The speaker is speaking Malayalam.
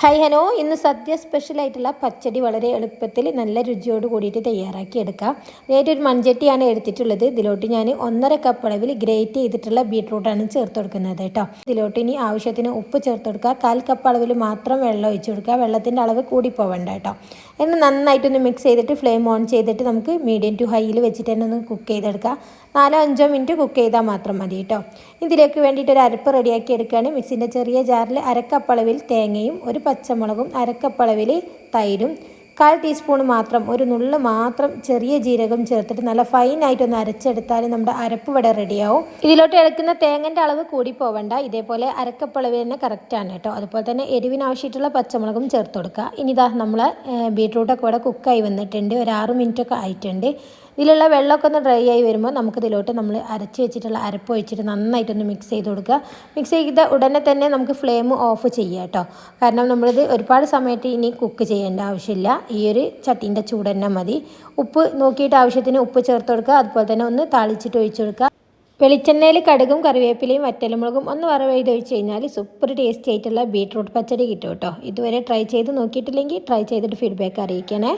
ഹായ് ഹലോ ഇന്ന് സദ്യ സ്പെഷ്യൽ ആയിട്ടുള്ള പച്ചടി വളരെ എളുപ്പത്തിൽ നല്ല രുചിയോട് കൂടിയിട്ട് തയ്യാറാക്കി എടുക്കാം. നേരിട്ട് ഒരു മൺചട്ടിയാണ് എടുത്തിട്ടുള്ളത്. ഇതിലോട്ട് ഞാൻ ഒന്നര കപ്പ് അളവിൽ ഗ്രേറ്റ് ചെയ്തിട്ടുള്ള ബീട്രൂട്ടാണ് ചേർത്ത് കൊടുക്കുന്നത് കേട്ടോ. ഇതിലോട്ട് ഇനി ആവശ്യത്തിന് ഉപ്പ് ചേർത്ത് കൊടുക്കുക. കാൽ കപ്പ് അളവിൽ മാത്രം വെള്ളം ഒഴിച്ച് കൊടുക്കുക. വെള്ളത്തിന്റെ അളവ് കൂടി പോവണ്ട കേട്ടോ. എന്ന് നന്നായിട്ടൊന്ന് മിക്സ് ചെയ്തിട്ട് ഫ്ലെയിം ഓൺ ചെയ്തിട്ട് നമുക്ക് മീഡിയം ടു ഹൈയിൽ വെച്ചിട്ട് തന്നെ ഒന്ന് കുക്ക് ചെയ്തെടുക്കുക നാലോ അഞ്ചോ മിനിറ്റ് കുക്ക് ചെയ്താൽ മാത്രം മതി കേട്ടോ. ഇതിലേക്ക് വേണ്ടിയിട്ട് ഒരു അരപ്പ് റെഡിയാക്കി എടുക്കുകയാണ്. മിക്സിന്റെ ചെറിയ ജാറിൽ അരക്കപ്പളവിൽ തേങ്ങയും ഒരു പച്ചമുളകും അരക്കപ്പളവിൽ തൈരും കാൽ ടീസ്പൂൺ മാത്രം ഒരു നുള്ള് മാത്രം ചെറിയ ജീരകം ചേർത്തിട്ട് നല്ല ഫൈനായിട്ടൊന്ന് അരച്ചെടുത്താൽ നമ്മുടെ അരപ്പ് ഇവിടെ റെഡിയാവും ഇതിലോട്ട് എടുക്കുന്ന തേങ്ങന്റെ അളവ് കൂടി പോവണ്ട ഇതേപോലെ അരക്കപ്പളവ് തന്നെ കറക്റ്റാണ് കേട്ടോ. അതുപോലെ തന്നെ എരിവിനാവശ്യമായിട്ടുള്ള പച്ചമുളകും ചേർത്ത് കൊടുക്കുക. ഇനി ഇതാ നമ്മൾ ബീട്രൂട്ടൊക്കെ ഇവിടെ കുക്കായി വന്നിട്ടുണ്ട് ഒരു ആറ് മിനിറ്റൊക്കെ ആയിട്ടുണ്ട്. ഇതിലുള്ള വെള്ളമൊക്കെ ഒന്ന് ഡ്രൈ ആയി വരുമ്പോൾ നമുക്ക് ഇതിലോട്ട് നമ്മൾ അരച്ച് വെച്ചിട്ടുള്ള അരപ്പ് ഒഴിച്ചിട്ട് നന്നായിട്ടൊന്ന് മിക്സ് ചെയ്ത് കൊടുക്കുക. മിക്സ് ചെയ്ത ഉടനെ തന്നെ നമുക്ക് ഫ്ലെയിം ഓഫ് ചെയ്യുക കേട്ടോ. കാരണം നമ്മളിത് ഒരുപാട് സമയത്ത് ഇനി കുക്ക് ചെയ്യേണ്ട ആവശ്യമില്ല. ഈ ഒരു ചട്ടീന്റെ ചൂട് തന്നെ മതി. ഉപ്പ് നോക്കിയിട്ട് ആവശ്യത്തിന് ഉപ്പ് ചേർത്ത് കൊടുക്കുക. അതുപോലെ തന്നെ ഒന്ന് താളിച്ചിട്ട് ഒഴിച്ചു കൊടുക്കുക. വെളിച്ചെണ്ണയിൽ കടുകും കറിവേപ്പിലയും വറ്റലുമുളകും ഒന്ന് വറവെയ്ത് ഒഴിച്ച് കഴിഞ്ഞാൽ സൂപ്പർ ടേസ്റ്റി ആയിട്ടുള്ള ബീട്രൂട്ട് പച്ചടി കിട്ടും കേട്ടോ. ഇതുവരെ ട്രൈ ചെയ്ത് നോക്കിയിട്ടില്ലെങ്കിൽ ട്രൈ ചെയ്തിട്ട് ഫീഡ്ബാക്ക് അറിയിക്കണേ.